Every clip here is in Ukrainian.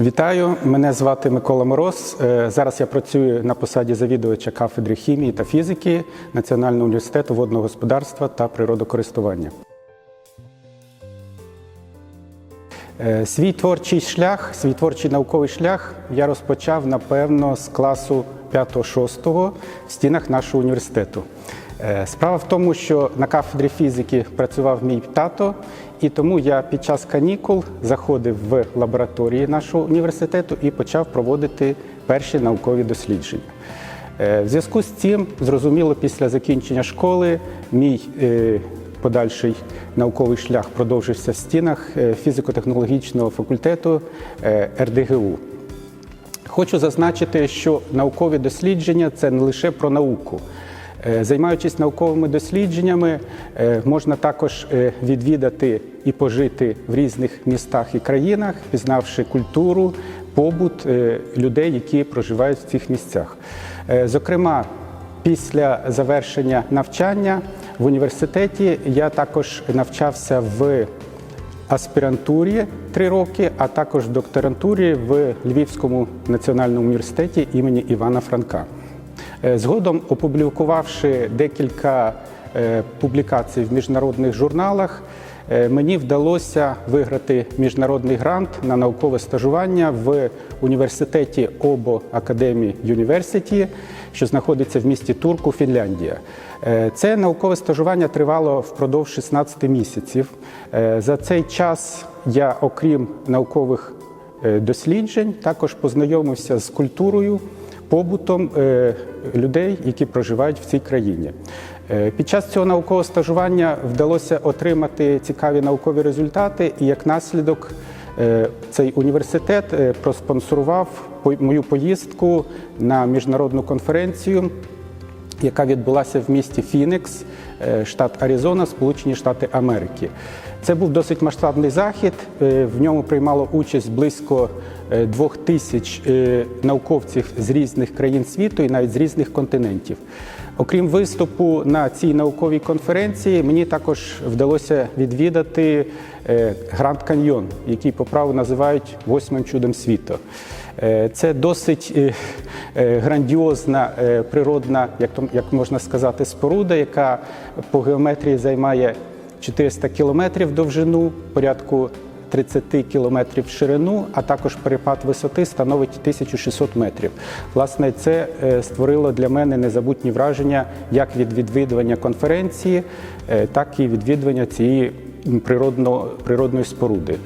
Вітаю, мене звати Микола Мороз. Е, Зараз я працюю на посаді завідувача кафедри хімії та фізики Національного університету водного господарства та природокористування. Е, Свій творчий шлях, свій творчий науковий шлях я розпочав, напевно, з класу 5-6 в стінах нашого університету. Е, Справа в тому, що на кафедрі фізики працював мій тато, і тому я під час канікул заходив в лабораторії нашого університету і почав проводити перші наукові дослідження. Е, В зв'язку з цим, зрозуміло, після закінчення школи мій е, подальший науковий шлях продовжився в стінах фізико-технологічного факультету РДГУ. Хочу зазначити, що наукові дослідження це не лише про науку. Е, Займаючись науковими дослідженнями, е, можна також е, відвідати і пожити в різних містах і країнах, пізнавши культуру, побут людей, які проживають в цих місцях. Зокрема, після завершення навчання в університеті я також навчався в аспірантурі три роки, а також в докторантурі в Львівському національному університеті імені Івана Франка. Е, Згодом, опублікувавши декілька е, публікацій в міжнародних журналах, е, мені вдалося виграти міжнародний грант на наукове стажування в університеті Обо Академі Юніверситі, що знаходиться в місті Турку, Фінляндія. Це наукове стажування тривало впродовж 16 місяців. За цей час я, окрім наукових досліджень, також познайомився з культурою, побутом е, людей, які проживають в цій країні. Е, Під час цього наукового стажування вдалося отримати цікаві наукові результати, і як наслідок е, цей університет проспонсорував по- мою поїздку на міжнародну конференцію яка відбулася в місті Фінікс, е, штат Аризона, Сполучені Штати Америки. Це був досить масштабний захід. е, В ньому приймало участь близько е, двох тисяч науковців з різних країн світу і навіть з різних континентів. Окрім виступу на цій науковій конференції, мені також вдалося відвідати е, Гранд Каньйон, який по праву називають восьмим чудом світу. Е, Це досить е, грандіозна природна, як можна сказати, споруда, яка по геометрії займає 400 кілометрів довжину, порядку 30 кілометрів в ширину, а також перепад висоти становить 1600 метрів. Власне, це е, створило для мене незабутні враження як від відвідування конференції, е, так і відвідування цієї природно, природної споруди.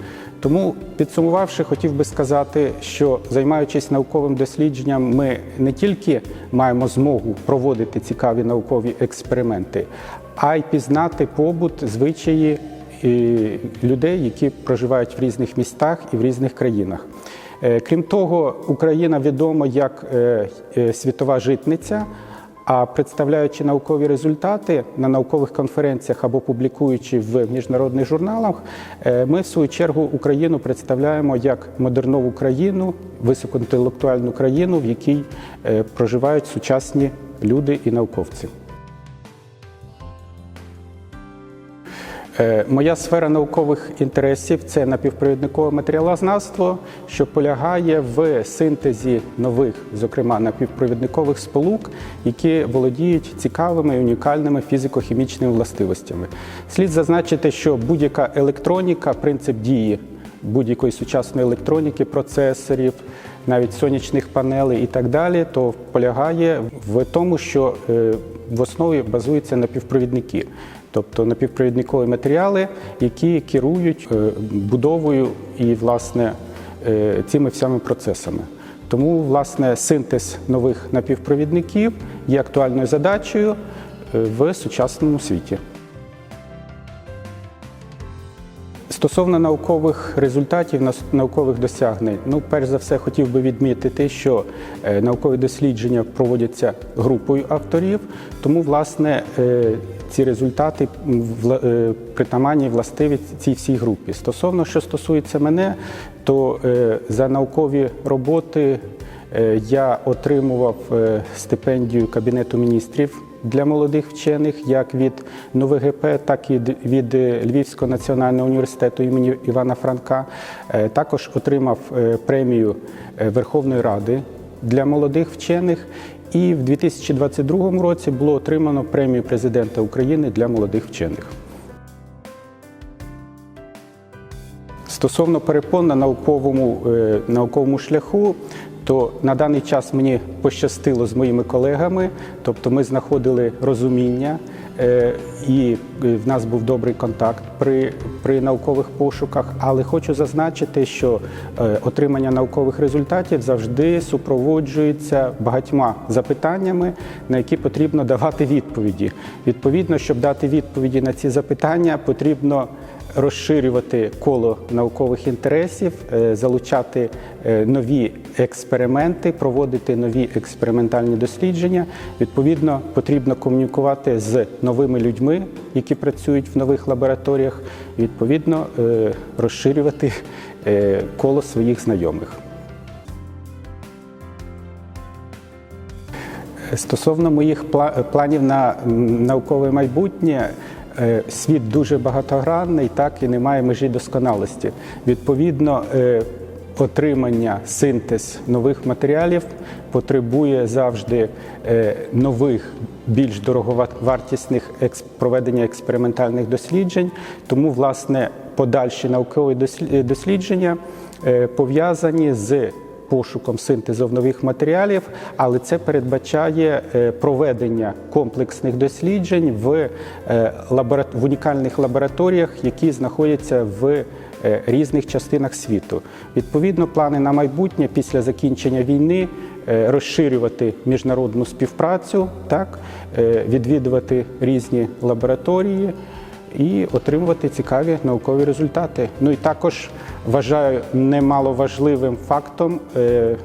Тому, підсумувавши, хотів би сказати, що займаючись науковим дослідженням, ми не тільки маємо змогу проводити цікаві наукові експерименти, а й пізнати побут, звичаї людей, які проживають в різних містах і в різних країнах. Е, Крім того, Україна відома як е, е, світова житниця. А представляючи наукові результати на наукових конференціях або публікуючи в міжнародних журналах, ми в свою чергу Україну представляємо як модернову країну, високоінтелектуальну країну, в якій проживають сучасні люди і науковці. Моя сфера наукових інтересів це напівпровідникове матеріалознавство, що полягає в синтезі нових, зокрема напівпровідникових сполук, які володіють цікавими і унікальними фізико-хімічними властивостями. Слід зазначити, що будь-яка електроніка, принцип дії будь-якої сучасної електроніки, процесорів, навіть сонячних панелей і так далі, то полягає в тому, що е, в основі базуються напівпровідники. Тобто напівпровідникові матеріали, які керують е, будовою і власне е, цими всіми процесами. Тому власне синтез нових напівпровідників є актуальною задачею е, в сучасному світі. Стосовно наукових результатів, наукових досягнень, ну, перш за все, хотів би відмітити, що наукові дослідження проводяться групою авторів, тому, власне, ці результати е, притаманні властиві цій всій групі. Стосовно, що стосується мене, то е, за наукові роботи е, я отримував стипендію Кабінету міністрів для молодих вчених, як від НУВГП, так і від Львівського національного університету імені Івана Франка. Також отримав премію Верховної Ради для молодих вчених. І в 2022 році було отримано премію президента України для молодих вчених. Стосовно перепон на науковому, е, науковому шляху, то на даний час мені пощастило з моїми колегами, тобто ми знаходили розуміння, і е, в нас був добрий контакт при, при наукових пошуках. Але хочу зазначити, що е, отримання наукових результатів завжди супроводжується багатьма запитаннями, на які потрібно давати відповіді. Відповідно, щоб дати відповіді на ці запитання, потрібно розширювати коло наукових інтересів, е, залучати е, нові експерименти, проводити нові експериментальні дослідження. Відповідно, потрібно комунікувати з новими людьми, які працюють в нових лабораторіях, відповідно е, розширювати е, коло своїх знайомих. Стосовно моїх планів на наукове майбутнє, е, світ дуже багатогранний, так і немає межі досконалості. Відповідно, отримання синтез нових матеріалів потребує завжди е, нових, більш дороговартісних проведення експериментальних досліджень. Тому, власне, подальші наукові дослі- дослідження е, пов'язані з пошуком синтезу нових матеріалів, але це передбачає е, проведення комплексних досліджень в, е, унікальних лабораторіях, які знаходяться в е, різних частинах світу. Відповідно, плани на майбутнє після закінчення війни е, розширювати міжнародну співпрацю, так, е, відвідувати різні лабораторії і отримувати цікаві наукові результати. Ну і також вважаю немаловажливим фактом е,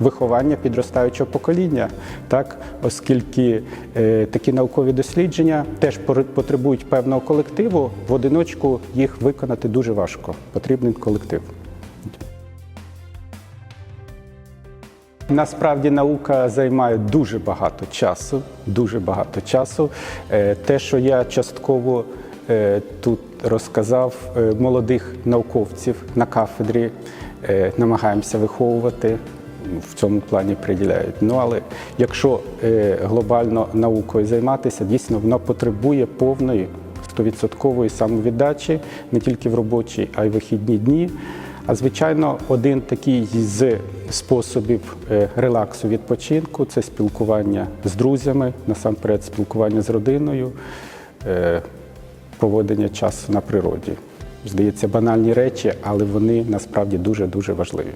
виховання підростаючого покоління, так, оскільки е, такі наукові дослідження теж потребують певного колективу, в одиночку їх виконати дуже важко. Потрібен колектив. Насправді наука займає дуже багато часу, дуже багато часу. Е, Те, що я частково е, тут розказав, е, молодих науковців на кафедрі намагаємося виховувати. В цьому плані приділяють. Ну але якщо е, глобально наукою займатися, дійсно вона потребує повної 100% самовіддачі не тільки в робочі, а й вихідні дні. А звичайно, один такий з способів е, релаксу відпочинку це спілкування з друзями, насамперед спілкування з родиною, е, проводення часу на природі. Здається, банальні речі, але вони насправді дуже дуже важливі.